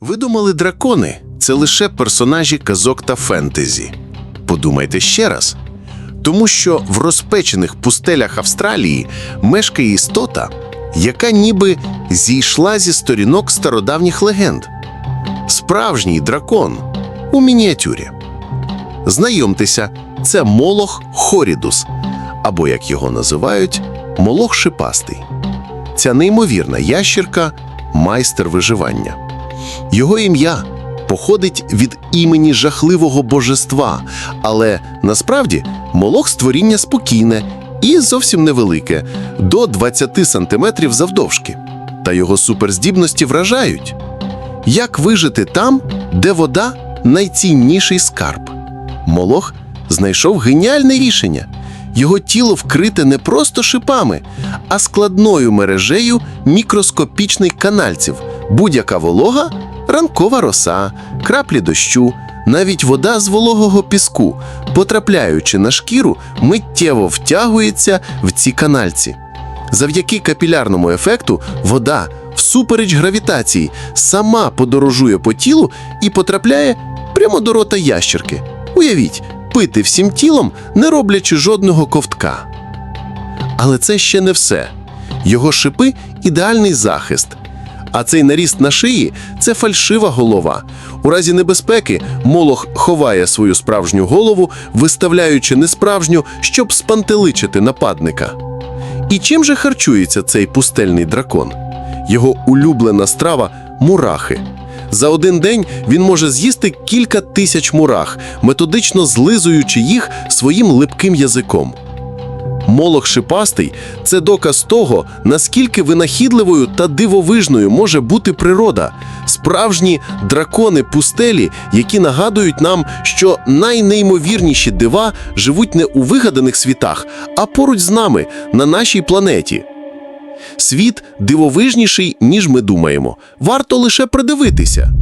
Ви думали, дракони це лише персонажі казок та фентезі. Подумайте ще раз. Тому що в розпечених пустелях Австралії мешкає істота, яка ніби зійшла зі сторінок стародавніх легенд. Справжній дракон у мініатюрі. Знайомтеся, це Молох Хорідус, або як його називають, Молох Шипастий. Ця неймовірна ящірка майстер виживання. Його ім'я походить від імені жахливого божества, але насправді молох створіння спокійне і зовсім невелике до 20 сантиметрів завдовжки. Та його суперздібності вражають. Як вижити там, де вода найцінніший скарб? Молох знайшов геніальне рішення. Його тіло вкрите не просто шипами, а складною мережею мікроскопічних канальців. Будь-яка волога, ранкова роса, краплі дощу, навіть вода з вологого піску, потрапляючи на шкіру, миттєво втягується в ці канальці. Завдяки капілярному ефекту вода, всупереч гравітації, сама подорожує по тілу і потрапляє прямо до рота ящерки. Уявіть, пити всім тілом, не роблячи жодного ковтка. Але це ще не все. Його шипи ідеальний захист. А цей наріст на шиї це фальшива голова. У разі небезпеки молох ховає свою справжню голову, виставляючи несправжню, щоб спантеличити нападника. І чим же харчується цей пустельний дракон? Його улюблена страва мурахи. За один день він може з'їсти кілька тисяч мурах, методично злизуючи їх своїм липким язиком. Молох шипастий це доказ того, наскільки винахідливою та дивовижною може бути природа. Справжні дракони пустелі, які нагадують нам, що найнеймовірніші дива живуть не у вигаданих світах, а поруч з нами на нашій планеті. Світ дивовижніший, ніж ми думаємо. Варто лише придивитися.